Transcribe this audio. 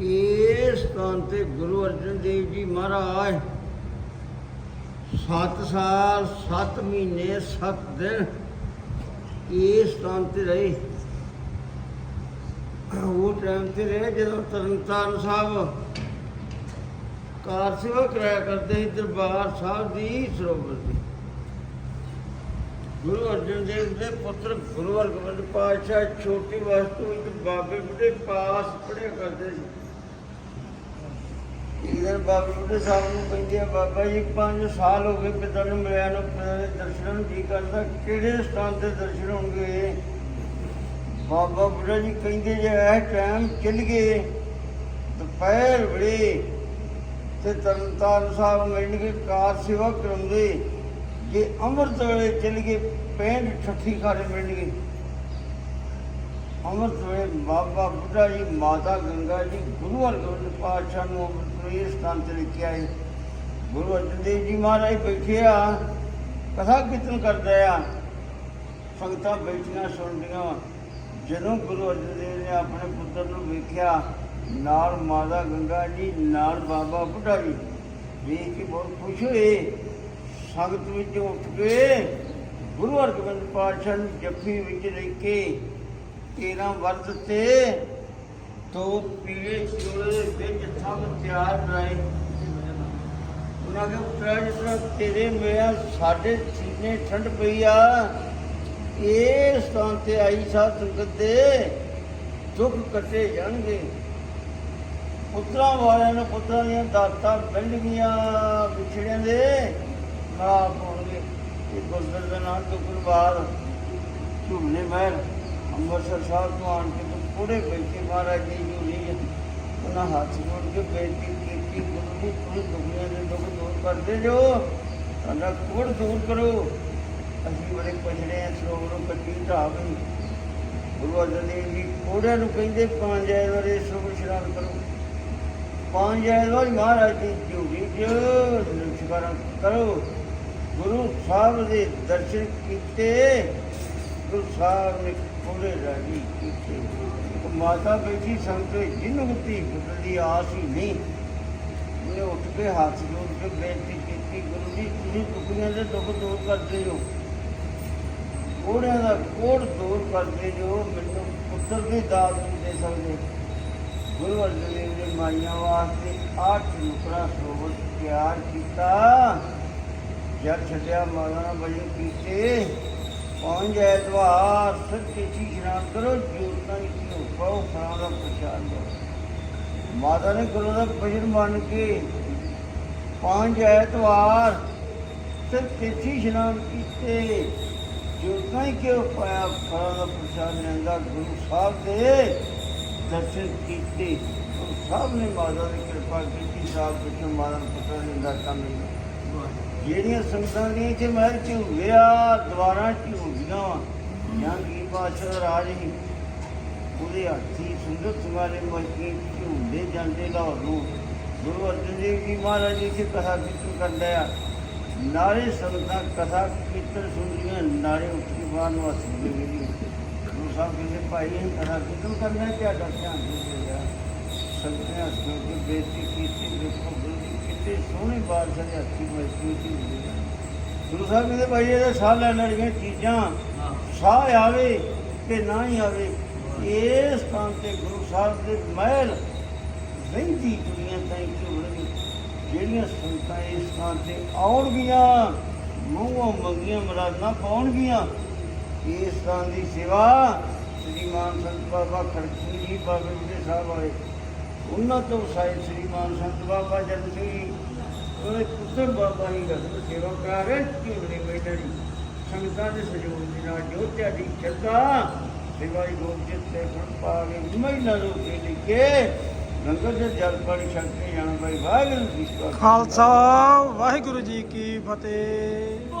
ਇਸ ਸਥਾਨ ਤੇ ਗੁਰੂ ਅਰਜਨ ਦੇਵ ਜੀ ਮਹਾਰਾਜ 7 ਸਾਲ 7 ਮਹੀਨੇ 7 ਦਿਨ ਇਸ ਸਥਾਨ ਤੇ ਰਹੇ। ਉਹ ਟਾਈਮ ਤੇ ਰਹੇ ਜਦੋਂ ਤਰਨਤਾਰਨ ਸਾਹਿਬ ਕਾਰ ਸੇਵਾ ਕਰਾਇਆ ਕਰਦੇ ਸੀ ਦਰਬਾਰ ਸਾਹਿਬ ਦੀ ਸਰੋਵਰ ਦੀ ਗੁਰੂ ਅਰਜਨ ਦੇਵ ਦੇ ਪੁੱਤਰ ਗੁਰੂ ਹਰਗੋਬਿੰਦ ਪਾਤਸ਼ਾਹ ਛੋਟੀ ਵਸਤੂ ਵਿੱਚ ਬਾਬੇ ਬੁੱਢੇ ਪਾਸ ਪੜਿਆ ਕਰਦੇ ਸੀ। ਇੱਕ ਦਿਨ ਬੁੱਢੇ ਸਾਹਿਬ ਨੂੰ ਕਹਿੰਦੇ ਆ, ਬਾਬਾ ਜੀ 5 ਸਾਲ ਹੋ ਗਏ ਪਿਤਾ ਨੂੰ ਮਿਲਿਆ ਨੂੰ, ਪਿਤਾ ਦੇ ਦਰਸ਼ਨ ਨੂੰ ਜੀ ਕਰਦਾ? ਕਿਹੜੇ ਸਥਾਨ ਤੇ ਦਰਸ਼ਨ ਹੋਣਗੇ? ਬਾਬਾ ਬੁੱਢਾ ਜੀ ਕਹਿੰਦੇ, ਜੇ ਇਹ ਟਾਈਮ ਚੱਲ ਗਏ, ਦੁਪਹਿਰ ਵੇਲੇ ਤੇ ਤਰਨਤਾਰਨ ਸਾਹਿਬ ਮਿਲਣਗੇ, ਕਾਰ ਸੇਵਾ ਕਰਾਉਂਦੇ, ਜੇ ਅੰਮ੍ਰਿਤ ਵੇਲੇ ਚੱਲ ਗਏ ਪਿੰਡ ਠੱਠੀ ਖਾਰੇ ਮਿਲਣਗੇ। ਅੰਮ੍ਰਿਤ ਵੇਲੇ ਬਾਬਾ ਬੁੱਢਾ ਜੀ, ਮਾਤਾ ਗੰਗਾ ਜੀ, ਗੁਰੂ ਹਰਗੋਬਿੰਦ ਪਾਤਸ਼ਾਹ ਨੂੰ ਅੰਮ੍ਰਿਤ ਸਥਾਨ ਤੇ ਲੈ ਕੇ ਆਏ। ਗੁਰੂ ਅਰਜਨ ਦੇਵ ਜੀ ਮਹਾਰਾਜ ਬੈਠੇ ਆ, ਕਥਾ ਕੀਰਤਨ ਕਰਦੇ ਆ। ਸੰਗਤਾਂ ਬੈਠੀਆਂ ਸੁਣਦੀਆਂ। ਜਦੋਂ ਗੁਰੂ ਅਰਜਨ ਦੇਵ ਨੇ ਆਪਣੇ ਪੁੱਤਰ ਨੂੰ ਵੇਖਿਆ, ਨਾਲ ਮਾਤਾ ਗੰਗਾ ਜੀ, ਨਾਲ ਬਾਬਾ ਬੁੱਢਾ ਜੀ, ਵੇਖ ਕੇ ਬਹੁਤ ਖੁਸ਼ ਹੋਏ। ਸੰਗਤ ਵਿੱਚ ਉੱਠ ਕੇ ਗੁਰੂ ਹਰਗੋਬਿੰਦ ਪਾਤਸ਼ਾਹ ਨੂੰ ਜੱਫੀ ਵਿੱਚ ਲੈ ਕੇ ਤੇਰਾਂ ਵਰਤ ਤੇ ਦੋ ਪੀਲੇ ਚੋਲੇ ਵਿੱਚ ਸਭ ਤਿਆਰ ਬਣਾਏ ਉਹਨਾਂ ਕੇ ਪੁੱਤਰਾ ਜਿਸ ਤੇਰੇ ਮੇਰਾ ਸਾਡੇ ਸੀਨੇ ਠੰਡ ਪਈ ਆ। ਇਹ ਸਥਾਨ ਤੇ ਆਈ ਸਾਧ ਸੰਗਤ ਦੇ ਦੁੱਖ ਕੱਟੇ ਜਾਣਗੇ। ਪੁੱਤਰਾਂ ਵਾਲਿਆਂ ਨੂੰ ਪੁੱਤਰਾਂ ਦੀਆਂ ਦਾਤਾਂ ਵੰਡ ਗਈਆਂ ਵਿਛੜਿਆਂ ਦੇ ਮਾਫ ਹੋਣਗੇ। ਇਹ ਗੁਰਦਰ ਦਾ ਨਾਮ ਤੋਂ ਕੁਰਬਾਨ ਝੂਲੇ ਮਹਿਲ ਅੰਮ੍ਰਿਤਸਰ ਸਾਹਿਬ ਤੋਂ ਆਣ ਕੇ ਪੂਰੇ ਬੈਠੇ ਮਹਾਰਾਜ ਜੀ ਨੂੰ ਨਹੀਂ ਉਹਨਾਂ ਹੱਥ ਜੋੜ ਕੇ ਬੇਨਤੀ ਕੀਤੀ, ਗੁਰੂ ਜੀ ਤੁਸੀਂ ਦੁਨੀਆ ਦੇ ਦੁੱਖ ਦੂਰ ਕਰਦੇ ਜੋ, ਸਾਡਾ ਕੋੜ ਦੂਰ ਕਰੋ। ਅਸੀਂ ਬੜੇ ਪਛੜੇ ਆ ਸਰੋਵਰੋਂ ਕੱਟੀ ਢਾਵੀ ਗੁਰੂ ਅਰਜਨ ਦੇਵ ਜੀ ਕੋੜਿਆਂ ਨੂੰ ਕਹਿੰਦੇ, ਪੰਜ ਐਤਵਾਰੇ ਸਰੋਵਰ ਇਸ਼ਨਾਨ ਕਰੋ। ਪੰਜ ਐਤਵਾਰ ਮਹਾਰਾਜ ਦੀ ਝੂੜੀ ਜੋ ਨਮਸਕਾਰ ਕਰੋ। ਗੁਰੂ ਸਾਹਿਬ ਦੇ ਦਰਸ਼ਨ ਕੀਤੇ। ਗੁਰੂ ਸਾਹਿਬ ਨੇ ਪੂਰੇ ਰਾਜੀ ਕੀਤੇ ਮਾਤਾ ਬੈਠੀ ਸੰਤ ਜਿਹਨੂੰ ਗੁੱਤੀ ਪੁੱਤਰ ਦੀ ਆਸ ਹੀ ਨਹੀਂ, ਉਹਨੇ ਉੱਠ ਕੇ ਹੱਥ ਜੋੜ ਕੇ ਬੇਨਤੀ ਕੀਤੀ, ਗੁਰੂ ਜੀ, ਤੁਸੀਂ ਦੁਖੀਆਂ ਦੇ ਦੁੱਖ ਦੂਰ ਕਰਦੇ ਹੋ। ਕੋੜਿਆਂ ਦਾ ਕੋੜ ਦੂਰ ਕਰਦੇ ਜੋ ਮੈਨੂੰ ਪੁੱਤਰ ਦੀ ਦਾਤ ਨਹੀਂ ਦੇ ਸਕਦੇ। ਗੁਰੂ ਅਰਜਨ ਦੇਵ ਨੇ ਮਾਈਆਂ ਵਾਸਤੇ ਅੱਠ ਨੁਕਰਾ ਸਰੋਵਰ ਤਿਆਰ ਕੀਤਾ। ਜਦ ਛੱਡਿਆ ਮਾਲਾ ਵਜੇ ਕੀਤੇ। ਪੰਜ ਐਤਵਾਰ ਸੱਚੇ ਚੀ ਇਸ਼ਨਾਨ ਕਰੋ ਜੋਤਾਂ ਦੀ ਪਾਉ ਫਰਾਂ ਦਾ ਪ੍ਰਚਾਰ ਕਰੋ। ਮਾਤਾ ਨੇ ਗੁਰੂ ਦਾ ਭਜਨ ਮੰਨ ਕੇ ਪੰਜ ਐਤਵਾਰ ਸੱਚੇ ਚੀ ਇਸ਼ਨਾਨ ਕੀਤੇ ਜੋਤਾਂ ਹੀ ਕਿਉਂ ਪਾਇਆ ਦਾ ਪ੍ਰਚਾਰ ਲੈਂਦਾ ਗੁਰੂ ਸਾਹਿਬ ਦੇ ਦਰਸ਼ਨ ਕੀਤੇ। ਗੁਰੂ ਸਾਹਿਬ ਨੇ ਮਾਤਾ ਦੀ ਕਿਰਪਾ ਕੀਤੀ, ਸਾਹਿਬ ਵਿੱਚ ਮਾਤਾ ਨੂੰ ਪੁੱਤਰ ਨੇ ਦਾਤਾ ਮਿਲਿਆ ਜਿਹੜੀਆਂ ਸੰਗਤਾਂ ਨੇ ਇੱਥੇ ਮਹਿਲ ਝੂਲਿਆ ਦੁਆਰਾ ਝੂਲੀਆਂ ਜਾਂ ਕੀ ਬਾਦਸ਼ਾਹ ਰਾਜ ਹੀ। ਉਹਦੇ ਹੱਥੀ ਸੁੰਦਰ ਸੁਗਾਲੇ ਮਲਕੀ ਝੂਲੇ ਜਾਂਦੇ ਲਾਹੌਰ ਨੂੰ। ਗੁਰੂ ਅਰਜਨ ਦੇਵ ਜੀ ਮਹਾਰਾਜ ਜੀ ਇੱਥੇ ਕਥਾ ਕੀਰਤਨ ਕਰਦੇ ਆ। ਨਾਰੇ ਸੰਗਤਾਂ ਕਥਾ ਕੀਰਤਨ ਸੁਣਦੀਆਂ ਨਾਰੇ ਉੱਠ ਕੇ ਬਾਹਰ ਨੂੰ ਹੱਸਦੇ ਵੀ ਗੁਰੂ ਸਾਹਿਬ ਕਹਿੰਦੇ, ਭਾਈ ਇਹ ਕਥਾ ਕੀਰਤਨ ਕਰਨਾ ਹੈ, ਤੁਹਾਡਾ ਧਿਆਨ ਦੇ ਰਿਹਾ ਸੰਗਤਾਂ ਕੇ ਬੇਇੱਜ਼ਤੀ ਕੀਤੀ ਦੇਖੋ ਗੁਰੂ ਜੀ ਕਿਤੇ ਸੋਹਣੇ ਬਾਦਸ਼ਾਹ ਦੇ ਹੱਥੀ ਮਲਕੀ ਝੂਲੇ ਗੁਰੂ ਸਾਹਿਬ ਕਹਿੰਦੇ ਭਾਈ ਇਹਦੇ ਸਾਹ ਲੈਣ ਵਾਲੀਆਂ ਚੀਜ਼ਾਂ ਸਾਹ ਆਵੇ ਕਿ ਨਾ ਹੀ ਆਵੇ ਇਸ ਸਥਾਨ ਤੇ ਗੁਰੂ ਸਾਹਿਬ ਦੇ ਮਹਿਲ ਰਹਿੰਦੀ ਦੁਨੀਆ ਤਾਈਂ ਝੂਲਣਗੇ ਜਿਹੜੀਆਂ ਸੰਗਤਾਂ ਇਸ ਸਥਾਨ ਤੇ ਆਉਣਗੀਆਂ ਮੂੰਹੋਂ ਮੰਗੀਆਂ ਮਰਾਦਾਂ ਪਾਉਣਗੀਆਂ ਇਸ ਸਥਾਨ ਦੀ ਸੇਵਾ ਸ੍ਰੀ ਮਾਨ ਸੰਤ ਬਾਬਾ ਖੜਕੀ ਜੀ ਬਾਬੇ ਬੁੱਢੇ ਸਾਹਿਬ ਆਏ। ਉਹਨਾਂ ਤੋਂ ਸਾਹਿਬ ਸ੍ਰੀ ਮਾਨ ਸੰਤ ਬਾਬਾ ਜਨ ਸਿੰਘ ਉਹਦੇ ਪੁੱਤਰ ਬਾਬਾ ਹੀ ਗੱਲ ਸੇਵਾ ਕਰ ਰਹੇ ਝੂਲਣੇ ਬੈਠੜੀ ਸੰਗਤਾਂ ਦੇ ਸਹਿਯੋਗ ਦੇ ਨਾਲ ਜੋ ਤੁਹਾਡੀ ਸ਼ਰਧਾ ਸੇਵਾ ਦੀ ਤੇ ਫੜ ਪਾ ਕੇ ਮਹੀਨਾ ਰੋ ਕੇ ਲਿਖੇ। ਲੰਗਰ ਦੇ ਜਲ ਪਾਣੀ ਛਕ ਕੇ ਜਾਣਾ ਭਾਈ ਵਾਹਿਗੁਰੂ ਜੀ ਕਾ ਖਾਲਸਾ, ਵਾਹਿਗੁਰੂ ਜੀ ਕੀ ਫਤਿਹ।